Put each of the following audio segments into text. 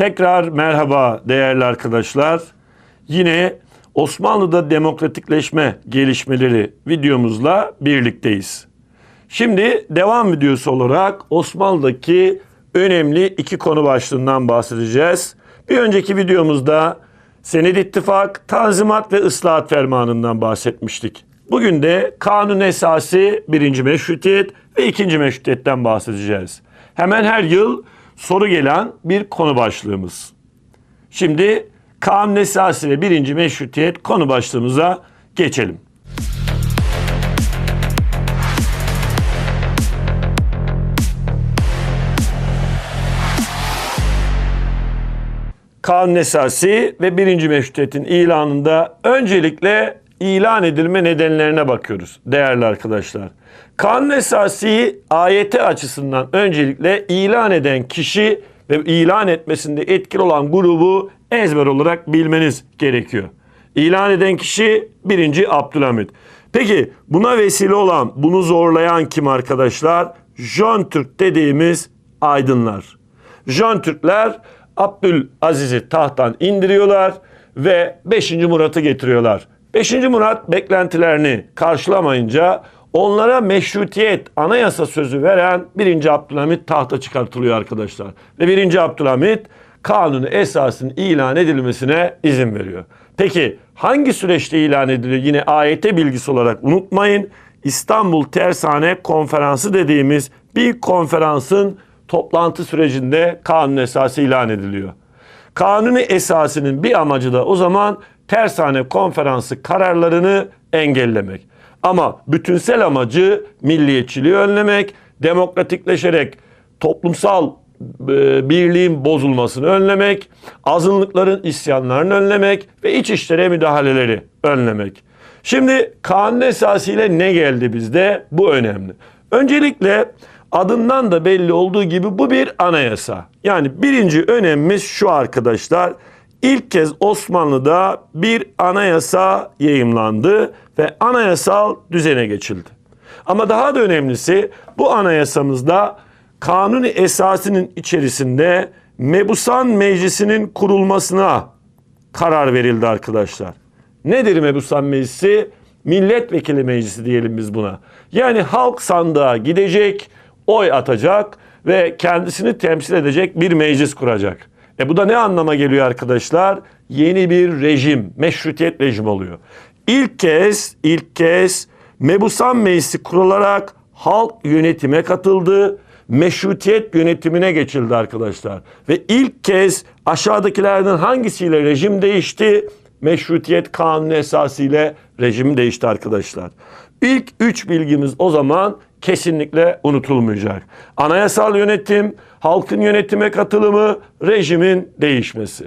Tekrar merhaba değerli arkadaşlar. Yine Osmanlı'da demokratikleşme gelişmeleri videomuzla birlikteyiz. Şimdi devam videosu olarak Osmanlı'daki önemli iki konu başlığından bahsedeceğiz. Bir önceki videomuzda Sened İttifak, Tanzimat ve Islahat Fermanı'ndan bahsetmiştik. Bugün de kanun esası birinci meşrutiyet ve ikinci meşrutiyetten bahsedeceğiz. Hemen her yıl soru gelen bir konu başlığımız. Şimdi kanun esası ve birinci meşrutiyet konu başlığımıza geçelim. Kanun esası ve birinci meşrutiyetin ilanında öncelikle ilan edilme nedenlerine bakıyoruz değerli arkadaşlar. Kanun esası ayeti açısından öncelikle ilan eden kişi ve ilan etmesinde etkili olan grubu ezber olarak bilmeniz gerekiyor. İlan eden kişi birinci Abdülhamit. Peki buna vesile olan, bunu zorlayan kim arkadaşlar? Jön Türk dediğimiz aydınlar. Jön Türkler Abdülaziz'i tahttan indiriyorlar ve 5. Murat'ı getiriyorlar. 5. Murat beklentilerini karşılamayınca onlara meşrutiyet anayasa sözü veren 1. Abdülhamit tahta çıkartılıyor arkadaşlar. Ve 1. Abdülhamit kanunu esasın ilan edilmesine izin veriyor. Peki hangi süreçte ilan ediliyor? Yine ayete bilgisi olarak unutmayın. İstanbul Tersane Konferansı dediğimiz bir konferansın toplantı sürecinde kanun esası ilan ediliyor. Kanuni esasının bir amacı da o zaman tersane konferansı kararlarını engellemek. Ama bütünsel amacı milliyetçiliği önlemek, demokratikleşerek toplumsal e, birliğin bozulmasını önlemek, azınlıkların isyanlarını önlemek ve iç işlere müdahaleleri önlemek. Şimdi kanun esasıyla ne geldi bizde? Bu önemli. Öncelikle adından da belli olduğu gibi bu bir anayasa. Yani birinci önemimiz şu arkadaşlar. İlk kez Osmanlı'da bir anayasa yayımlandı ve anayasal düzene geçildi. Ama daha da önemlisi bu anayasamızda kanuni esasının içerisinde Mebusan Meclisi'nin kurulmasına karar verildi arkadaşlar. Nedir Mebusan Meclisi? Milletvekili Meclisi diyelim biz buna. Yani halk sandığa gidecek, oy atacak ve kendisini temsil edecek bir meclis kuracak. E bu da ne anlama geliyor arkadaşlar? Yeni bir rejim, meşrutiyet rejimi oluyor. İlk kez, ilk kez Mebusan Meclisi kurularak halk yönetime katıldı. Meşrutiyet yönetimine geçildi arkadaşlar. Ve ilk kez aşağıdakilerden hangisiyle rejim değişti? Meşrutiyet kanunu esasıyla rejim değişti arkadaşlar. İlk üç bilgimiz o zaman kesinlikle unutulmayacak. Anayasal yönetim, halkın yönetime katılımı, rejimin değişmesi.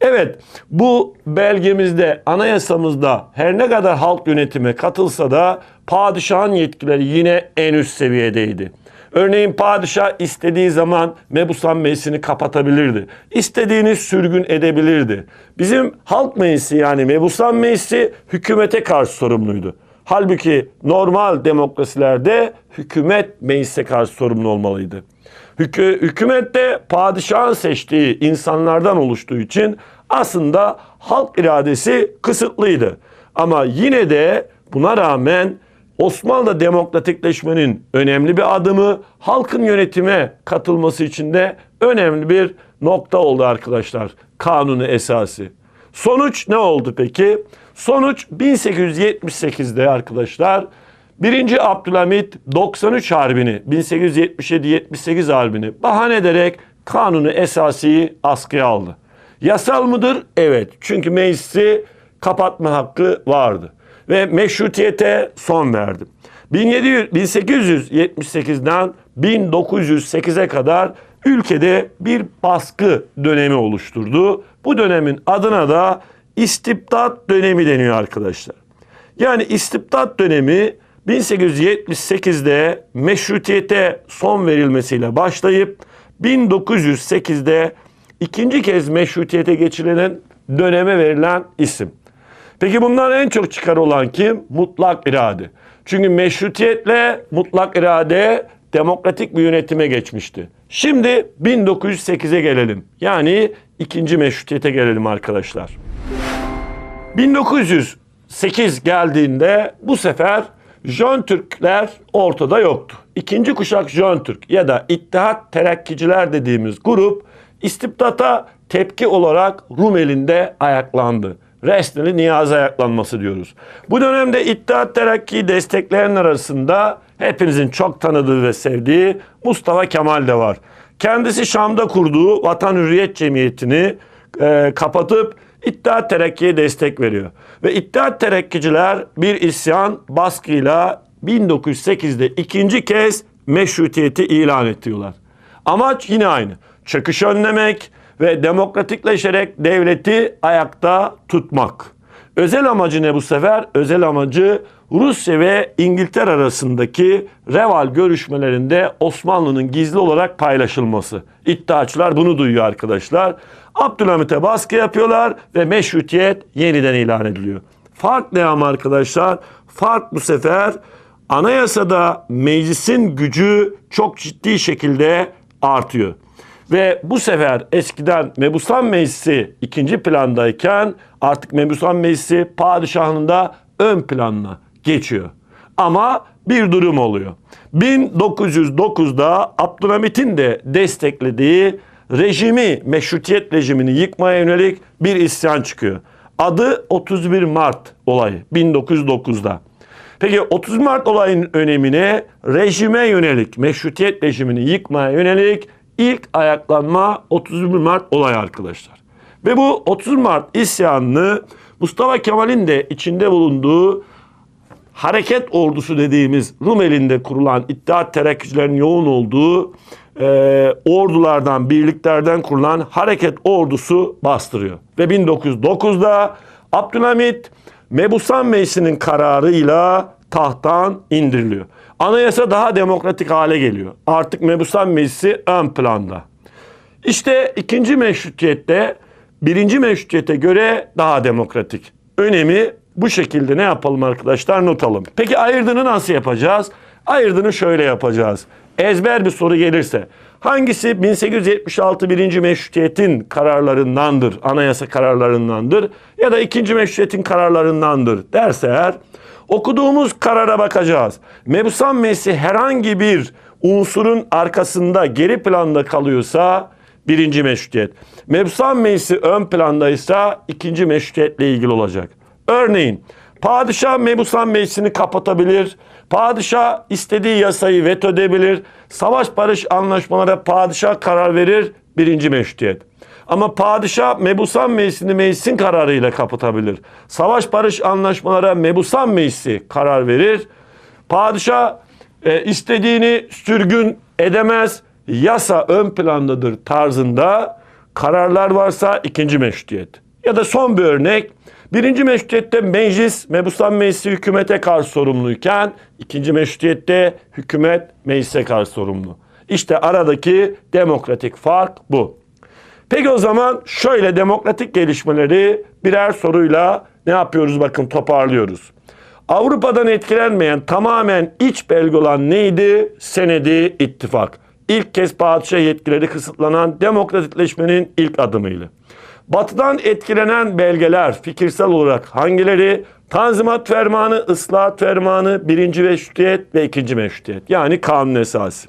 Evet bu belgemizde anayasamızda her ne kadar halk yönetime katılsa da padişahın yetkileri yine en üst seviyedeydi. Örneğin padişah istediği zaman Mebusan Meclisi'ni kapatabilirdi. İstediğini sürgün edebilirdi. Bizim halk meclisi yani Mebusan Meclisi hükümete karşı sorumluydu. Halbuki normal demokrasilerde hükümet meclise karşı sorumlu olmalıydı. Hükü, hükümet de padişahın seçtiği insanlardan oluştuğu için aslında halk iradesi kısıtlıydı. Ama yine de buna rağmen Osmanlı demokratikleşmenin önemli bir adımı halkın yönetime katılması için de önemli bir nokta oldu arkadaşlar. Kanunu esası. Sonuç ne oldu peki? Sonuç 1878'de arkadaşlar 1. Abdülhamit 93 Harbi'ni 1877-78 Harbi'ni bahane ederek kanunu esasiyi askıya aldı. Yasal mıdır? Evet. Çünkü meclisi kapatma hakkı vardı. Ve meşrutiyete son verdi. 1700, 1878'den 1908'e kadar ülkede bir baskı dönemi oluşturdu. Bu dönemin adına da istibdat dönemi deniyor arkadaşlar. Yani istibdat dönemi 1878'de meşrutiyete son verilmesiyle başlayıp 1908'de ikinci kez meşrutiyete geçilen döneme verilen isim. Peki bundan en çok çıkar olan kim? Mutlak irade. Çünkü meşrutiyetle mutlak irade demokratik bir yönetime geçmişti. Şimdi 1908'e gelelim. Yani ikinci meşrutiyete gelelim arkadaşlar. 1908 geldiğinde bu sefer Jön Türkler ortada yoktu. İkinci kuşak Jön Türk ya da İttihat Terakkiciler dediğimiz grup istibdata tepki olarak Rumeli'nde ayaklandı. Resneli Niyazi ayaklanması diyoruz. Bu dönemde İttihat Terakki'yi destekleyen arasında hepinizin çok tanıdığı ve sevdiği Mustafa Kemal de var. Kendisi Şam'da kurduğu Vatan Hürriyet Cemiyeti'ni e, kapatıp İttihat Terakki'ye destek veriyor. Ve İttihat Terakkiciler bir isyan baskıyla 1908'de ikinci kez meşrutiyeti ilan ediyorlar. Amaç yine aynı. Çöküş önlemek ve demokratikleşerek devleti ayakta tutmak. Özel amacı ne bu sefer? Özel amacı Rusya ve İngiltere arasındaki Reval görüşmelerinde Osmanlı'nın gizli olarak paylaşılması. İddiaçılar bunu duyuyor arkadaşlar. Abdülhamit'e baskı yapıyorlar ve meşrutiyet yeniden ilan ediliyor. Fark ne ama arkadaşlar? Fark bu sefer anayasada meclisin gücü çok ciddi şekilde artıyor. Ve bu sefer eskiden Mebusan Meclisi ikinci plandayken artık Mebusan Meclisi padişahının da ön planına geçiyor. Ama bir durum oluyor. 1909'da Abdülhamit'in de desteklediği rejimi, meşrutiyet rejimini yıkmaya yönelik bir isyan çıkıyor. Adı 31 Mart olayı 1909'da. Peki 30 Mart olayının önemine rejime yönelik, meşrutiyet rejimini yıkmaya yönelik ilk ayaklanma 31 Mart olayı arkadaşlar. Ve bu 30 Mart isyanını Mustafa Kemal'in de içinde bulunduğu hareket ordusu dediğimiz Rumeli'nde kurulan İttihat Terakkicilerin yoğun olduğu e, ordulardan, birliklerden kurulan hareket ordusu bastırıyor. Ve 1909'da Abdülhamit Mebusan Meclisi'nin kararıyla tahttan indiriliyor. Anayasa daha demokratik hale geliyor. Artık Mebusan Meclisi ön planda. İşte ikinci meşrutiyette birinci meşrutiyete göre daha demokratik. Önemi bu şekilde ne yapalım arkadaşlar not alalım. Peki ayırdığını nasıl yapacağız? Ayırdığını şöyle yapacağız. Ezber bir soru gelirse hangisi 1876 birinci meşrutiyetin kararlarındandır, anayasa kararlarındandır ya da ikinci meşrutiyetin kararlarındandır derse eğer okuduğumuz karara bakacağız. Mebusan Meclisi herhangi bir unsurun arkasında geri planda kalıyorsa birinci meşrutiyet. Mebusan Meclisi ön plandaysa ikinci meşrutiyetle ilgili olacak. Örneğin padişah Mebusan Meclisi'ni kapatabilir. Padişah istediği yasayı veto edebilir. Savaş barış anlaşmalara padişah karar verir. Birinci meşrutiyet. Ama padişah Mebusan Meclisi'ni meclisin kararıyla kapatabilir. Savaş barış anlaşmalara Mebusan Meclisi karar verir. Padişah e, istediğini sürgün edemez. Yasa ön plandadır tarzında kararlar varsa ikinci meşrutiyet. Ya da son bir örnek. Birinci meşrutiyette meclis, Mebusan Meclisi hükümete karşı sorumluyken ikinci meşrutiyette hükümet meclise karşı sorumlu. İşte aradaki demokratik fark bu. Peki o zaman şöyle demokratik gelişmeleri birer soruyla ne yapıyoruz bakın toparlıyoruz. Avrupa'dan etkilenmeyen tamamen iç belge olan neydi? Senedi ittifak. İlk kez padişah yetkileri kısıtlanan demokratikleşmenin ilk adımıydı. Batıdan etkilenen belgeler fikirsel olarak hangileri? Tanzimat Fermanı, Islahat Fermanı, birinci meşrutiyet ve ikinci meşrutiyet. Yani kanun esası.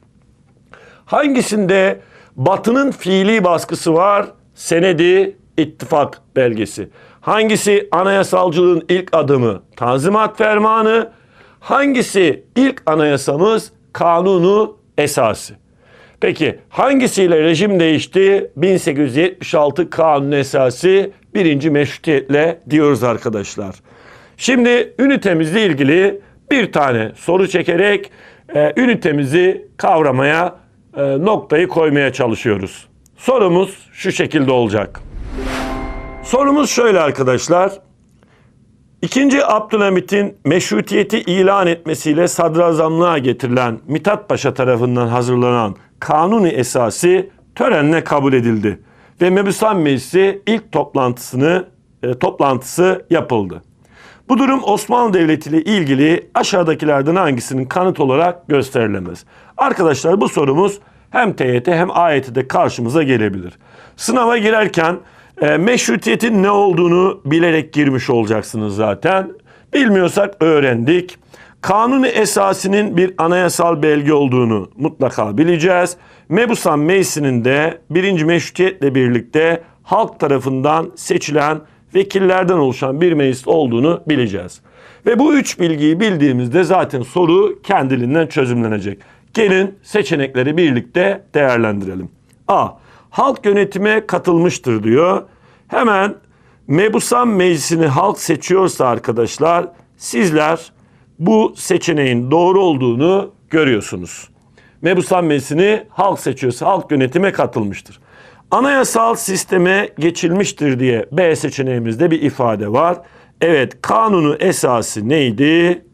Hangisinde Batı'nın fiili baskısı var? Senedi ittifak belgesi. Hangisi anayasalcılığın ilk adımı? Tanzimat Fermanı. Hangisi ilk anayasamız? Kanunu esası. Peki hangisiyle rejim değişti? 1876 kanun esası birinci meşrutiyetle diyoruz arkadaşlar. Şimdi ünitemizle ilgili bir tane soru çekerek e, ünitemizi kavramaya e, noktayı koymaya çalışıyoruz. Sorumuz şu şekilde olacak. Sorumuz şöyle arkadaşlar. İkinci Abdülhamit'in meşrutiyeti ilan etmesiyle sadrazamlığa getirilen Mithat Paşa tarafından hazırlanan kanuni esası törenle kabul edildi ve Mebusan Meclisi ilk toplantısını e, toplantısı yapıldı. Bu durum Osmanlı Devleti ile ilgili aşağıdakilerden hangisinin kanıt olarak gösterilemez? Arkadaşlar bu sorumuz hem TYT hem AYT'de karşımıza gelebilir. Sınava girerken e, meşrutiyetin ne olduğunu bilerek girmiş olacaksınız zaten. Bilmiyorsak öğrendik. Kanuni esasının bir anayasal belge olduğunu mutlaka bileceğiz. Mebusan Meclisi'nin de birinci meşrutiyetle birlikte halk tarafından seçilen vekillerden oluşan bir meclis olduğunu bileceğiz. Ve bu üç bilgiyi bildiğimizde zaten soru kendiliğinden çözümlenecek. Gelin seçenekleri birlikte değerlendirelim. A. Halk yönetime katılmıştır diyor. Hemen Mebusan Meclisi'ni halk seçiyorsa arkadaşlar sizler bu seçeneğin doğru olduğunu görüyorsunuz. Mebusan Meclisi'ni halk seçiyorsa halk yönetime katılmıştır. Anayasal sisteme geçilmiştir diye B seçeneğimizde bir ifade var. Evet kanunu esası neydi?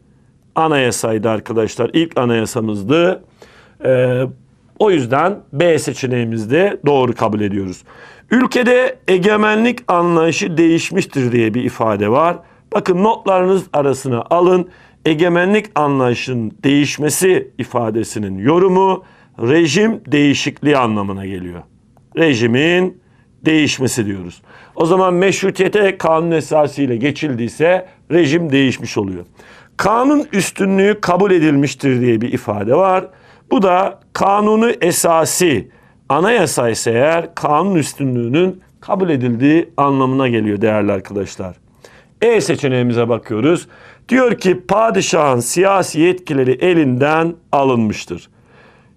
Anayasaydı arkadaşlar. İlk anayasamızdı. Ee, o yüzden B seçeneğimizde doğru kabul ediyoruz. Ülkede egemenlik anlayışı değişmiştir diye bir ifade var. Bakın notlarınız arasına alın. Egemenlik anlayışının değişmesi ifadesinin yorumu rejim değişikliği anlamına geliyor. Rejimin değişmesi diyoruz. O zaman meşrutiyete kanun esası ile geçildiyse rejim değişmiş oluyor. Kanun üstünlüğü kabul edilmiştir diye bir ifade var. Bu da kanunu esasi anayasa ise eğer kanun üstünlüğünün kabul edildiği anlamına geliyor değerli arkadaşlar. E seçeneğimize bakıyoruz. Diyor ki padişahın siyasi yetkileri elinden alınmıştır.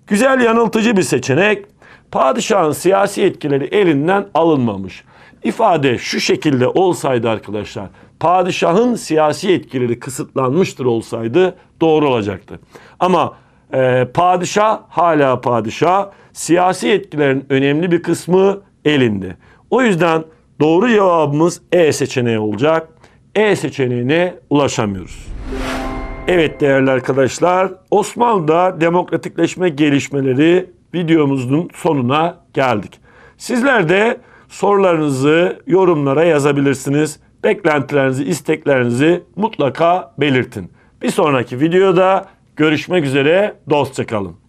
Güzel yanıltıcı bir seçenek. Padişahın siyasi yetkileri elinden alınmamış. İfade şu şekilde olsaydı arkadaşlar, padişahın siyasi yetkileri kısıtlanmıştır olsaydı doğru olacaktı. Ama e, padişah hala padişah, siyasi yetkilerin önemli bir kısmı elinde. O yüzden doğru cevabımız E seçeneği olacak. E seçeneğine ulaşamıyoruz. Evet değerli arkadaşlar, Osmanlı'da demokratikleşme gelişmeleri videomuzun sonuna geldik. Sizler de sorularınızı yorumlara yazabilirsiniz. Beklentilerinizi, isteklerinizi mutlaka belirtin. Bir sonraki videoda görüşmek üzere, dostça kalın.